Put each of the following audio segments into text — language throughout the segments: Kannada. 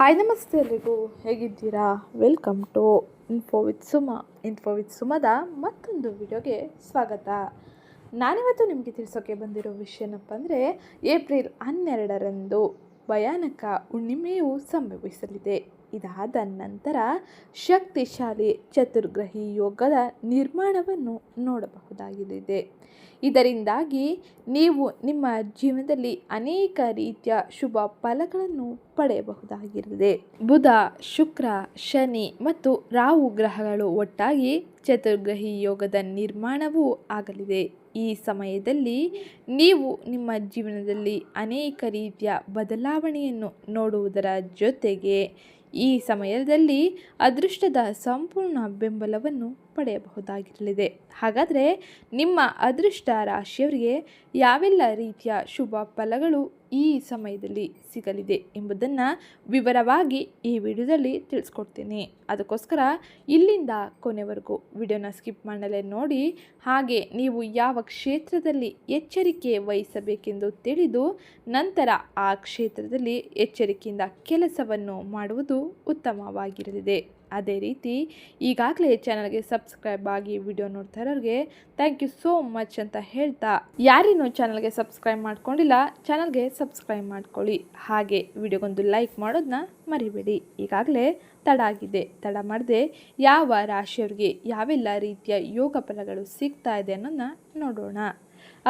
ಹಾಯ್ ನಮಸ್ತೆ ಎಲ್ರಿಗೂ. ಹೇಗಿದ್ದೀರಾ? Welcome to info with Suma info with ಸುಮದ ಮತ್ತೊಂದು ವಿಡಿಯೋಗೆ ಸ್ವಾಗತ. ನಾನಿವತ್ತು ನಿಮಗೆ ತಿಳಿಸೋಕೆ ಬಂದಿರೋ ವಿಷಯ ಏನಪ್ಪ ಅಂದರೆ, ಏಪ್ರಿಲ್ ಹನ್ನೆರಡರಂದು ಭಯಾನಕ ಹುಣ್ಣಿಮೆಯು ಸಂಭವಿಸಲಿದೆ. ಇದಾದ ನಂತರ ಶಕ್ತಿಶಾಲಿ ಚತುರ್ಗ್ರಹಿ ಯೋಗದ ನಿರ್ಮಾಣವನ್ನು ನೋಡಬಹುದಾಗಿದೆ ಇದರಿಂದಾಗಿ ನೀವು ನಿಮ್ಮ ಜೀವನದಲ್ಲಿ ಅನೇಕ ರೀತಿಯ ಶುಭ ಫಲಗಳನ್ನು ಪಡೆಯಬಹುದಾಗಿರುತ್ತದೆ ಬುಧ, ಶುಕ್ರ, ಶನಿ ಮತ್ತು ರಾಹು ಗ್ರಹಗಳು ಒಟ್ಟಾಗಿ ಚತುರ್ಗ್ರಹಿ ಯೋಗದ ನಿರ್ಮಾಣವೂ ಆಗಲಿದೆ. ಈ ಸಮಯದಲ್ಲಿ ನೀವು ನಿಮ್ಮ ಜೀವನದಲ್ಲಿ ಅನೇಕ ರೀತಿಯ ಬದಲಾವಣೆಯನ್ನು ನೋಡುವುದರ ಜೊತೆಗೆ ಈ ಸಮಯದಲ್ಲಿ ಅದೃಷ್ಟದ ಸಂಪೂರ್ಣ ಬೆಂಬಲವನ್ನು ಪಡೆಯಬಹುದಾಗಿರಲಿದೆ. ಹಾಗಾದರೆ ನಿಮ್ಮ ಅದೃಷ್ಟ ರಾಶಿಯವರಿಗೆ ಯಾವೆಲ್ಲ ರೀತಿಯ ಶುಭ ಫಲಗಳು ಈ ಸಮಯದಲ್ಲಿ ಸಿಗಲಿದೆ ಎಂಬುದನ್ನು ವಿವರವಾಗಿ ಈ ವಿಡಿಯೋದಲ್ಲಿ ತಿಳಿಸ್ಕೊಡ್ತೀನಿ. ಅದಕ್ಕೋಸ್ಕರ ಇಲ್ಲಿಂದ ಕೊನೆವರೆಗೂ ವಿಡಿಯೋನ ಸ್ಕಿಪ್ ಮಾಡಲೇ ನೋಡಿ, ಹಾಗೆ ನೀವು ಯಾವ ಕ್ಷೇತ್ರದಲ್ಲಿ ಎಚ್ಚರಿಕೆ ವಹಿಸಬೇಕೆಂದು ತಿಳಿದು ನಂತರ ಆ ಕ್ಷೇತ್ರದಲ್ಲಿ ಎಚ್ಚರಿಕೆಯಿಂದ ಕೆಲಸವನ್ನು ಮಾಡುವುದು ಉತ್ತಮವಾಗಿರಲಿದೆ. ಅದೇ ರೀತಿ ಈಗಾಗಲೇ ಚಾನಲ್ಗೆ ಸಬ್ಸ್ಕ್ರೈಬ್ ಆಗಿ ವಿಡಿಯೋ ನೋಡ್ತಾ ಇರೋರಿಗೆ ಥ್ಯಾಂಕ್ ಯು ಸೋ ಮಚ್ ಅಂತ ಹೇಳ್ತಾ ಯಾರೇನು ಚಾನಲ್ಗೆ ಸಬ್ಸ್ಕ್ರೈಬ್ ಮಾಡ್ಕೊಂಡಿಲ್ಲ ಚಾನಲ್ಗೆ ಸಬ್ಸ್ಕ್ರೈಬ್ ಮಾಡ್ಕೊಳ್ಳಿ. ಹಾಗೆ ವಿಡಿಯೋಗೊಂದು ಲೈಕ್ ಮಾಡೋದನ್ನ ಮರಿಬೇಡಿ. ಈಗಾಗಲೇ ತಡ ಆಗಿದೆ. ತಡ ಮಾಡದೆ ಯಾವ ರಾಶಿಯವರಿಗೆ ಯಾವೆಲ್ಲ ರೀತಿಯ ಯೋಗ ಫಲಗಳು ಸಿಗ್ತಾ ಇದೆ ಅನ್ನೋದನ್ನ ನೋಡೋಣ.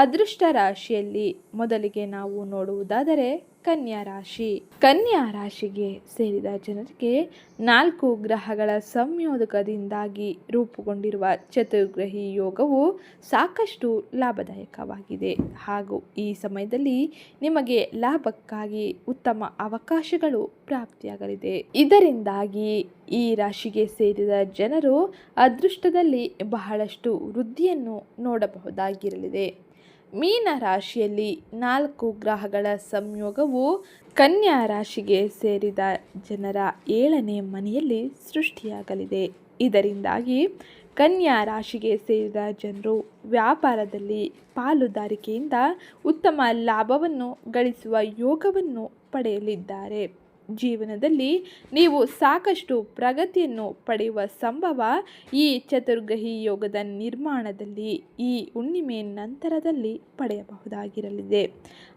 ಅದೃಷ್ಟ ರಾಶಿಯಲ್ಲಿ ಮೊದಲಿಗೆ ನಾವು ನೋಡುವುದಾದರೆ ಕನ್ಯಾ ರಾಶಿ. ಕನ್ಯಾ ರಾಶಿಗೆ ಸೇರಿದ ಜನರಿಗೆ ನಾಲ್ಕು ಗ್ರಹಗಳ ಸಂಯೋಜಕದಿಂದಾಗಿ ರೂಪುಗೊಂಡಿರುವ ಚತುರ್ಗ್ರಹಿ ಯೋಗವು ಸಾಕಷ್ಟು ಲಾಭದಾಯಕವಾಗಿದೆ. ಹಾಗೂ ಈ ಸಮಯದಲ್ಲಿ ನಿಮಗೆ ಲಾಭಕ್ಕಾಗಿ ಉತ್ತಮ ಅವಕಾಶಗಳು ಪ್ರಾಪ್ತಿಯಾಗಲಿದೆ. ಇದರಿಂದಾಗಿ ಈ ರಾಶಿಗೆ ಸೇರಿದ ಜನರು ಅದೃಷ್ಟದಲ್ಲಿ ಬಹಳಷ್ಟು ವೃದ್ಧಿಯನ್ನು ನೋಡಬಹುದಾಗಿರಲಿದೆ. ಮೀನ ರಾಶಿಯಲ್ಲಿ ನಾಲ್ಕು ಗ್ರಹಗಳ ಸಂಯೋಗವು ಕನ್ಯಾ ರಾಶಿಗೆ ಸೇರಿದ ಜನರ ಏಳನೇ ಮನೆಯಲ್ಲಿ ಸೃಷ್ಟಿಯಾಗಲಿದೆ. ಇದರಿಂದಾಗಿ ಕನ್ಯಾ ರಾಶಿಗೆ ಸೇರಿದ ಜನರು ವ್ಯಾಪಾರದಲ್ಲಿ ಪಾಲುದಾರಿಕೆಯಿಂದ ಉತ್ತಮ ಲಾಭವನ್ನು ಗಳಿಸುವ ಯೋಗವನ್ನು ಪಡೆಯಲಿದ್ದಾರೆ. ಜೀವನದಲ್ಲಿ ನೀವು ಸಾಕಷ್ಟು ಪ್ರಗತಿಯನ್ನು ಪಡೆಯುವ ಸಂಭವ ಈ ಚತುರ್ಗ್ರಹಿ ಯೋಗದ ನಿರ್ಮಾಣದಲ್ಲಿ, ಈ ಹುಣ್ಣಿಮೆ ನಂತರದಲ್ಲಿ ಪಡೆಯಬಹುದಾಗಿರಲಿದೆ.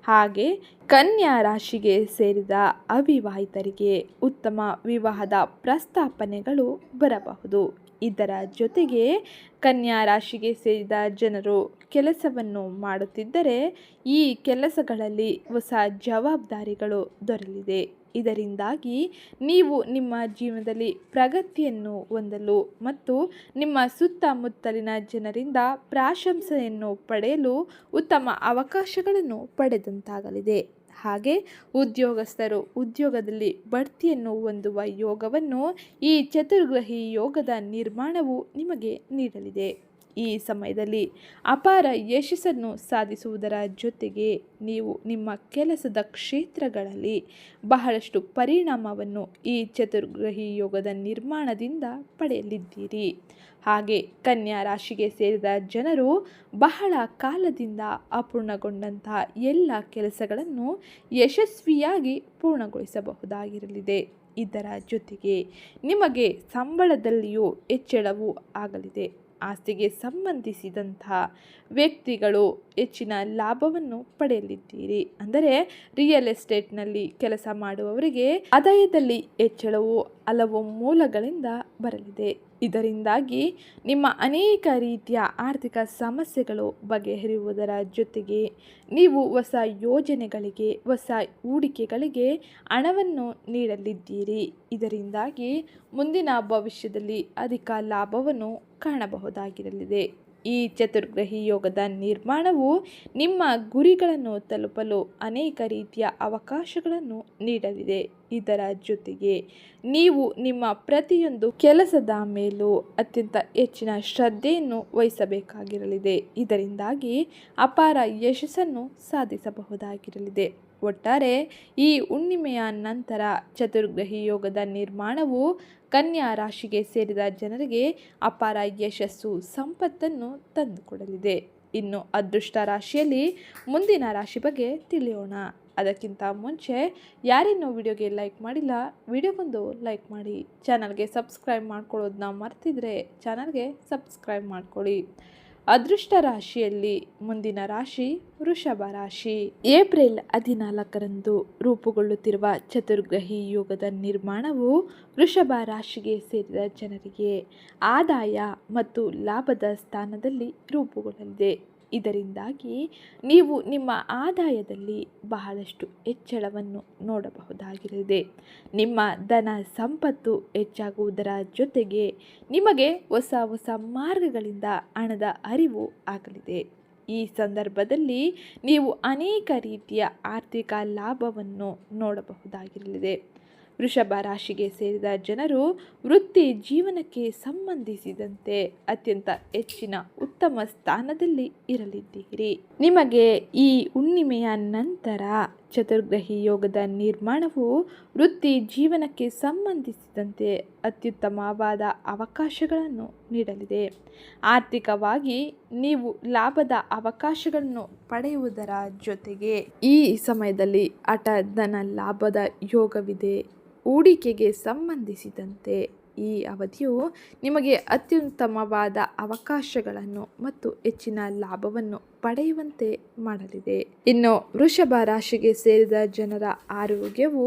ಹಾಗೆ ಕನ್ಯಾ ರಾಶಿಗೆ ಸೇರಿದ ಅವಿವಾಹಿತರಿಗೆ ಉತ್ತಮ ವಿವಾಹದ ಪ್ರಸ್ತಾಪನೆಗಳು ಬರಬಹುದು. ಇದರ ಜೊತೆಗೆ ಕನ್ಯಾ ರಾಶಿಗೆ ಸೇರಿದ ಜನರು ಕೆಲಸವನ್ನು ಮಾಡುತ್ತಿದ್ದರೆ ಈ ಕೆಲಸಗಳಲ್ಲಿ ಹೊಸ ಜವಾಬ್ದಾರಿಗಳು ದೊರೆಯಲಿದೆ. ಇದರಿಂದಾಗಿ ನೀವು ನಿಮ್ಮ ಜೀವನದಲ್ಲಿ ಪ್ರಗತಿಯನ್ನು ಹೊಂದಲು ಮತ್ತು ನಿಮ್ಮ ಸುತ್ತಮುತ್ತಲಿನ ಜನರಿಂದ ಪ್ರಾಶಂಸೆಯನ್ನು ಪಡೆಯಲು ಉತ್ತಮ ಅವಕಾಶಗಳನ್ನು ಪಡೆದಂತಾಗಲಿದೆ. ಹಾಗೆ ಉದ್ಯೋಗಸ್ಥರು ಉದ್ಯೋಗದಲ್ಲಿ ಬಡ್ತಿಯನ್ನು ಹೊಂದುವ ಯೋಗವನ್ನು ಈ ಚತುರ್ಗ್ರಹಿ ಯೋಗದ ನಿರ್ಮಾಣವು ನಿಮಗೆ ನೀಡಲಿದೆ. ಈ ಸಮಯದಲ್ಲಿ ಅಪಾರ ಯಶಸ್ಸನ್ನು ಸಾಧಿಸುವುದರ ಜೊತೆಗೆ ನೀವು ನಿಮ್ಮ ಕೆಲಸದ ಕ್ಷೇತ್ರಗಳಲ್ಲಿ ಬಹಳಷ್ಟು ಪರಿಣಾಮವನ್ನು ಈ ಚತುರ್ಗ್ರಹಿ ಯೋಗದ ನಿರ್ಮಾಣದಿಂದ ಪಡೆಯಲಿದ್ದೀರಿ. ಹಾಗೆ ಕನ್ಯಾ ರಾಶಿಗೆ ಸೇರಿದ ಜನರು ಬಹಳ ಕಾಲದಿಂದ ಅಪೂರ್ಣಗೊಂಡಂತಹ ಎಲ್ಲ ಕೆಲಸಗಳನ್ನು ಯಶಸ್ವಿಯಾಗಿ ಪೂರ್ಣಗೊಳಿಸಬಹುದಾಗಿರಲಿದೆ. ಇದರ ಜೊತೆಗೆ ನಿಮಗೆ ಸಂಬಳದಲ್ಲಿಯೂ ಹೆಚ್ಚಳವೂ ಆಗಲಿದೆ. ಆಸ್ತಿಗೆ ಸಂಬಂಧಿಸಿದಂಥ ವ್ಯಕ್ತಿಗಳು ಹೆಚ್ಚಿನ ಲಾಭವನ್ನು ಪಡೆಯಲಿದ್ದೀರಿ. ಅಂದರೆ ರಿಯಲ್ ಎಸ್ಟೇಟ್ನಲ್ಲಿ ಕೆಲಸ ಮಾಡುವವರಿಗೆ ಆದಾಯದಲ್ಲಿ ಹೆಚ್ಚಳವು ಹಲವು ಮೂಲಗಳಿಂದ ಬರಲಿದೆ. ಇದರಿಂದಾಗಿ ನಿಮ್ಮ ಅನೇಕ ರೀತಿಯ ಆರ್ಥಿಕ ಸಮಸ್ಯೆಗಳು ಬಗೆಹರಿಯುವುದರ ಜೊತೆಗೆ ನೀವು ಹೊಸ ಯೋಜನೆಗಳಿಗೆ, ಹೊಸ ಹೂಡಿಕೆಗಳಿಗೆ ಹಣವನ್ನು ನೀಡಲಿದ್ದೀರಿ. ಇದರಿಂದಾಗಿ ಮುಂದಿನ ಭವಿಷ್ಯದಲ್ಲಿ ಅಧಿಕ ಲಾಭವನ್ನು ಕಾಣಬಹುದಾಗಿರಲಿದೆ. ಈ ಚತುರ್ಗ್ರಹಿ ಯೋಗದ ನಿರ್ಮಾಣವು ನಿಮ್ಮ ಗುರಿಗಳನ್ನು ತಲುಪಲು ಅನೇಕ ರೀತಿಯ ಅವಕಾಶಗಳನ್ನು ನೀಡಲಿದೆ. ಇದರ ಜೊತೆಗೆ ನೀವು ನಿಮ್ಮ ಪ್ರತಿಯೊಂದು ಕೆಲಸದ ಮೇಲೂ ಅತ್ಯಂತ ಹೆಚ್ಚಿನ ಶ್ರದ್ಧೆಯನ್ನು ವಹಿಸಬೇಕಾಗಿರಲಿದೆ. ಇದರಿಂದಾಗಿ ಅಪಾರ ಯಶಸ್ಸನ್ನು ಸಾಧಿಸಬಹುದಾಗಿರಲಿದೆ. ಒಟ್ಟಾರೆ ಈ ಹುಣ್ಣಿಮೆಯ ನಂತರ ಚತುರ್ಗ್ರಹಿ ಯೋಗದ ನಿರ್ಮಾಣವು ಕನ್ಯಾ ರಾಶಿಗೆ ಸೇರಿದ ಜನರಿಗೆ ಅಪಾರ ಯಶಸ್ಸು, ಸಂಪತ್ತನ್ನು ತಂದುಕೊಡಲಿದೆ. ಇನ್ನು ಅದೃಷ್ಟ ರಾಶಿಯಲ್ಲಿ ಮುಂದಿನ ರಾಶಿ ಬಗ್ಗೆ ತಿಳಿಯೋಣ. ಅದಕ್ಕಿಂತ ಮುಂಚೆ ಯಾರಿನ್ನೂ ವಿಡಿಯೋಗೆ ಲೈಕ್ ಮಾಡಿಲ್ಲ, ವಿಡಿಯೋಗೊಂದು ಲೈಕ್ ಮಾಡಿ. ಚಾನಲ್ಗೆ ಸಬ್ಸ್ಕ್ರೈಬ್ ಮಾಡ್ಕೊಳ್ಳೋದನ್ನ ಮರ್ತಿದ್ರೆ ಚಾನಲ್ಗೆ ಸಬ್ಸ್ಕ್ರೈಬ್ ಮಾಡ್ಕೊಳ್ಳಿ. ಅದೃಷ್ಟ ರಾಶಿಯಲ್ಲಿ ಮುಂದಿನ ರಾಶಿ ವೃಷಭ ರಾಶಿ. ಏಪ್ರಿಲ್ ಹದಿನಾಲ್ಕರಂದು ರೂಪುಗೊಳ್ಳುತ್ತಿರುವ ಚತುರ್ಗ್ರಹಿ ಯೋಗದ ನಿರ್ಮಾಣವು ವೃಷಭ ರಾಶಿಗೆ ಸೇರಿದ ಜನರಿಗೆ ಆದಾಯ ಮತ್ತು ಲಾಭದ ಸ್ಥಾನದಲ್ಲಿ ರೂಪುಗೊಳ್ಳಲಿದೆ. ಇದರಿಂದಾಗಿ ನೀವು ನಿಮ್ಮ ಆದಾಯದಲ್ಲಿ ಬಹಳಷ್ಟು ಹೆಚ್ಚಳವನ್ನು ನೋಡಬಹುದಾಗಿರಲಿದೆ. ನಿಮ್ಮ ಧನ ಸಂಪತ್ತು ಹೆಚ್ಚಾಗುವುದರ ಜೊತೆಗೆ ನಿಮಗೆ ಹೊಸ ಹೊಸ ಮಾರ್ಗಗಳಿಂದ ಹಣದ ಅರಿವು ಆಗಲಿದೆ. ಈ ಸಂದರ್ಭದಲ್ಲಿ ನೀವು ಅನೇಕ ರೀತಿಯ ಆರ್ಥಿಕ ಲಾಭವನ್ನು ನೋಡಬಹುದಾಗಿರಲಿದೆ. ವೃಷಭ ರಾಶಿಗೆ ಸೇರಿದ ಜನರು ವೃತ್ತಿ ಜೀವನಕ್ಕೆ ಸಂಬಂಧಿಸಿದಂತೆ ಅತ್ಯಂತ ಹೆಚ್ಚಿನ ಉತ್ತಮ ಸ್ಥಾನದಲ್ಲಿ ಇರಲಿದ್ದೀರಿ. ನಿಮಗೆ ಈ ಹುಣ್ಣಿಮೆಯ ನಂತರ ಚತುರ್ಗ್ರಹಿ ಯೋಗದ ನಿರ್ಮಾಣವು ವೃತ್ತಿ ಜೀವನಕ್ಕೆ ಸಂಬಂಧಿಸಿದಂತೆ ಅತ್ಯುತ್ತಮವಾದ ಅವಕಾಶಗಳನ್ನು ನೀಡಲಿದೆ. ಆರ್ಥಿಕವಾಗಿ ನೀವು ಲಾಭದ ಅವಕಾಶಗಳನ್ನು ಪಡೆಯುವುದರ ಜೊತೆಗೆ ಈ ಸಮಯದಲ್ಲಿ ಹಠ ಧನ ಲಾಭದ ಯೋಗವಿದೆ. ಹೂಡಿಕೆಗೆ ಸಂಬಂಧಿಸಿದಂತೆ ಈ ಅವಧಿಯು ನಿಮಗೆ ಅತ್ಯುತ್ತಮವಾದ ಅವಕಾಶಗಳನ್ನು ಮತ್ತು ಹೆಚ್ಚಿನ ಲಾಭವನ್ನು ಪಡೆಯುವಂತೆ ಮಾಡಲಿದೆ. ಇನ್ನು ವೃಷಭ ರಾಶಿಗೆ ಸೇರಿದ ಜನರ ಆರೋಗ್ಯವು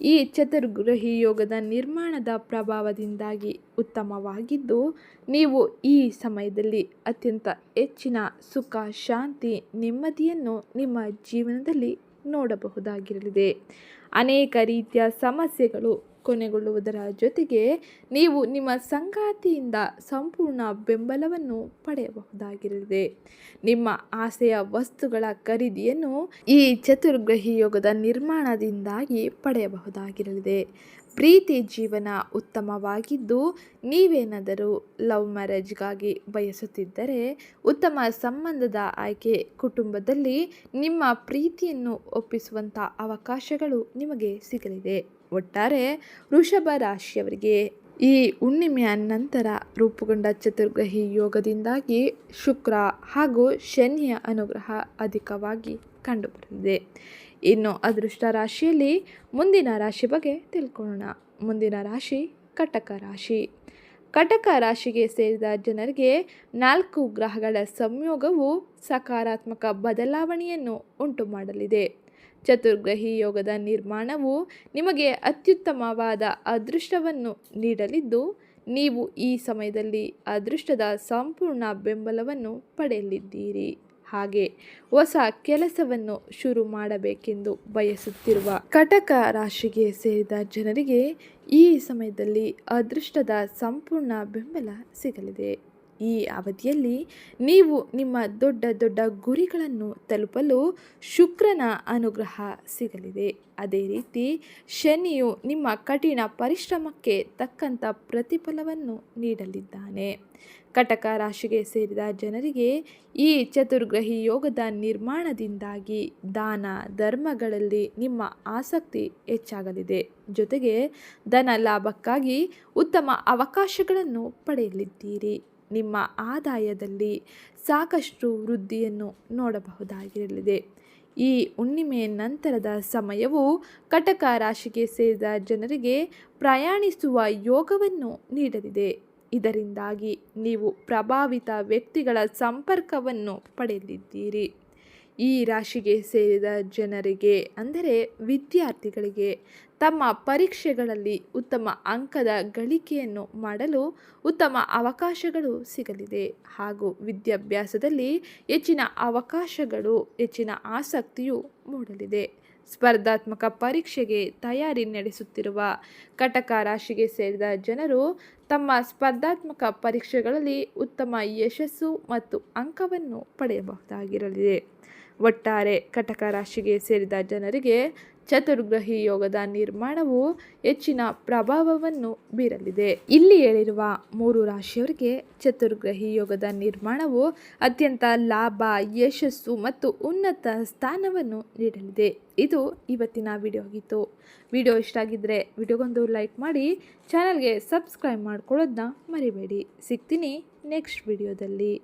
ಈ ಚತುರ್ಗ್ರಹಿ ಯೋಗದ ನಿರ್ಮಾಣದ ಪ್ರಭಾವದಿಂದಾಗಿ ಉತ್ತಮವಾಗಿದ್ದು, ನೀವು ಈ ಸಮಯದಲ್ಲಿ ಅತ್ಯಂತ ಹೆಚ್ಚಿನ ಸುಖ, ಶಾಂತಿ, ನೆಮ್ಮದಿಯನ್ನು ನಿಮ್ಮ ಜೀವನದಲ್ಲಿ ನೋಡಬಹುದಾಗಿರಲಿದೆ. ಅನೇಕ ರೀತಿಯ ಸಮಸ್ಯೆಗಳು ಕೊನೆಗೊಳ್ಳುವುದರ ಜೊತೆಗೆ ನೀವು ನಿಮ್ಮ ಸಂಗಾತಿಯಿಂದ ಸಂಪೂರ್ಣ ಬೆಂಬಲವನ್ನು ಪಡೆಯಬಹುದಾಗಿರಲಿದೆ. ನಿಮ್ಮ ಆಸೆಯ ವಸ್ತುಗಳ ಖರೀದಿಯನ್ನು ಈ ಚತುರ್ಗ್ರಹಿ ಯೋಗದ ನಿರ್ಮಾಣದಿಂದಾಗಿ ಪಡೆಯಬಹುದಾಗಿರಲಿದೆ. ಪ್ರೀತಿ ಜೀವನ ಉತ್ತಮವಾಗಿದ್ದು, ನೀವೇನಾದರೂ ಲವ್ ಮ್ಯಾರೇಜ್ಗಾಗಿ ಬಯಸುತ್ತಿದ್ದರೆ, ಉತ್ತಮ ಸಂಬಂಧದ ಆಯ್ಕೆ ಕುಟುಂಬದಲ್ಲಿ ನಿಮ್ಮ ಪ್ರೀತಿಯನ್ನು ಒಪ್ಪಿಸುವಂಥ ಅವಕಾಶಗಳು ನಿಮಗೆ ಸಿಗಲಿದೆ. ಒಟ್ಟಾರೆ ವೃಷಭ ರಾಶಿಯವರಿಗೆ ಈ ಹುಣ್ಣಿಮೆಯ ನಂತರ ರೂಪುಗೊಂಡ ಚತುರ್ಗ್ರಹಿ ಯೋಗದಿಂದಾಗಿ ಶುಕ್ರ ಹಾಗೂ ಶನಿಯ ಅನುಗ್ರಹ ಅಧಿಕವಾಗಿ ಕಂಡುಬರಲಿದೆ. ಇನ್ನು ಅದೃಷ್ಟ ರಾಶಿಯಲ್ಲಿ ಮುಂದಿನ ರಾಶಿ ಬಗ್ಗೆ ತಿಳ್ಕೊಳ್ಳೋಣ. ಮುಂದಿನ ರಾಶಿ ಕಟಕ ರಾಶಿ. ಕಟಕ ರಾಶಿಗೆ ಸೇರಿದ ಜನರಿಗೆ ನಾಲ್ಕು ಗ್ರಹಗಳ ಸಂಯೋಗವು ಸಕಾರಾತ್ಮಕ ಬದಲಾವಣೆಯನ್ನು ಉಂಟು ಮಾಡಲಿದೆ ಚತುರ್ಗ್ರಹಿ ಯೋಗದ ನಿರ್ಮಾಣವು ನಿಮಗೆ ಅತ್ಯುತ್ತಮವಾದ ಅದೃಷ್ಟವನ್ನು ನೀಡಲಿದ್ದು, ನೀವು ಈ ಸಮಯದಲ್ಲಿ ಅದೃಷ್ಟದ ಸಂಪೂರ್ಣ ಬೆಂಬಲವನ್ನು ಪಡೆಯಲಿದ್ದೀರಿ. ಹಾಗೆ ಹೊಸ ಕೆಲಸವನ್ನು ಶುರು ಮಾಡಬೇಕೆಂದು ಬಯಸುತ್ತಿರುವ ಕಟಕ ರಾಶಿಗೆ ಸೇರಿದ ಜನರಿಗೆ ಈ ಸಮಯದಲ್ಲಿ ಅದೃಷ್ಟದ ಸಂಪೂರ್ಣ ಬೆಂಬಲ ಸಿಗಲಿದೆ. ಈ ಅವಧಿಯಲ್ಲಿ ನೀವು ನಿಮ್ಮ ದೊಡ್ಡ ದೊಡ್ಡ ಗುರಿಗಳನ್ನು ತಲುಪಲು ಶುಕ್ರನ ಅನುಗ್ರಹ ಸಿಗಲಿದೆ. ಅದೇ ರೀತಿ ಶನಿಯು ನಿಮ್ಮ ಕಠಿಣ ಪರಿಶ್ರಮಕ್ಕೆ ತಕ್ಕಂಥ ಪ್ರತಿಫಲವನ್ನು ನೀಡಲಿದ್ದಾನೆ. ಕಟಕ ರಾಶಿಗೆ ಸೇರಿದ ಜನರಿಗೆ ಈ ಚತುರ್ಗ್ರಹಿ ಯೋಗದ ನಿರ್ಮಾಣದಿಂದಾಗಿ ದಾನ ಧರ್ಮಗಳಲ್ಲಿ ನಿಮ್ಮ ಆಸಕ್ತಿ ಹೆಚ್ಚಾಗಲಿದೆ. ಜೊತೆಗೆ ಧನ ಲಾಭಕ್ಕಾಗಿ ಉತ್ತಮ ಅವಕಾಶಗಳನ್ನು ಪಡೆಯಲಿದ್ದೀರಿ. ನಿಮ್ಮ ಆದಾಯದಲ್ಲಿ ಸಾಕಷ್ಟು ವೃದ್ಧಿಯನ್ನು ನೋಡಬಹುದಾಗಿರಲಿದೆ. ಈ ಹುಣ್ಣಿಮೆಯ ನಂತರದ ಸಮಯವು ಕಟಕ ರಾಶಿಗೆ ಸೇರಿದ ಜನರಿಗೆ ಪ್ರಯಾಣಿಸುವ ಯೋಗವನ್ನು ನೀಡಲಿದೆ. ಇದರಿಂದಾಗಿ ನೀವು ಪ್ರಭಾವಿತ ವ್ಯಕ್ತಿಗಳ ಸಂಪರ್ಕವನ್ನು ಪಡೆಯಲಿದ್ದೀರಿ. ಈ ರಾಶಿಗೆ ಸೇರಿದ ಜನರಿಗೆ, ಅಂದರೆ ವಿದ್ಯಾರ್ಥಿಗಳಿಗೆ, ತಮ್ಮ ಪರೀಕ್ಷೆಗಳಲ್ಲಿ ಉತ್ತಮ ಅಂಕದ ಗಳಿಕೆಯನ್ನು ಮಾಡಲು ಉತ್ತಮ ಅವಕಾಶಗಳು ಸಿಗಲಿದೆ. ಹಾಗೂ ವಿದ್ಯಾಭ್ಯಾಸದಲ್ಲಿ ಹೆಚ್ಚಿನ ಅವಕಾಶಗಳು, ಹೆಚ್ಚಿನ ಆಸಕ್ತಿಯು ಮೂಡಲಿದೆ. ಸ್ಪರ್ಧಾತ್ಮಕ ಪರೀಕ್ಷೆಗೆ ತಯಾರಿ ನಡೆಸುತ್ತಿರುವ ಕಟಕ ರಾಶಿಗೆ ಸೇರಿದ ಜನರು ತಮ್ಮ ಸ್ಪರ್ಧಾತ್ಮಕ ಪರೀಕ್ಷೆಗಳಲ್ಲಿ ಉತ್ತಮ ಯಶಸ್ಸು ಮತ್ತು ಅಂಕವನ್ನು ಪಡೆಯಬಹುದಾಗಿರಲಿದೆ. ಒಟ್ಟಾರೆ ಕಟಕ ರಾಶಿಗೆ ಸೇರಿದ ಜನರಿಗೆ ಚತುರ್ಗ್ರಹಿ ಯೋಗದ ನಿರ್ಮಾಣವು ಹೆಚ್ಚಿನ ಪ್ರಭಾವವನ್ನು ಬೀರಲಿದೆ. ಇಲ್ಲಿ ಹೇಳಿರುವ ಮೂರು ರಾಶಿಯವರಿಗೆ ಚತುರ್ಗ್ರಹಿ ಯೋಗದ ನಿರ್ಮಾಣವು ಅತ್ಯಂತ ಲಾಭ, ಯಶಸ್ಸು ಮತ್ತು ಉನ್ನತ ಸ್ಥಾನವನ್ನು ನೀಡಲಿದೆ. ಇದು ಇವತ್ತಿನ ವಿಡಿಯೋ ಆಗಿತ್ತು. ವಿಡಿಯೋ ಇಷ್ಟ ಆಗಿದ್ದರೆ ವಿಡಿಯೋಗೊಂದು ಲೈಕ್ ಮಾಡಿ, ಚಾನಲ್ಗೆ ಸಬ್ಸ್ಕ್ರೈಬ್ ಮಾಡ್ಕೊಳ್ಳೋದನ್ನ ಮರಿಬೇಡಿ. ಸಿಗ್ತೀನಿ ನೆಕ್ಸ್ಟ್ ವಿಡಿಯೋದಲ್ಲಿ.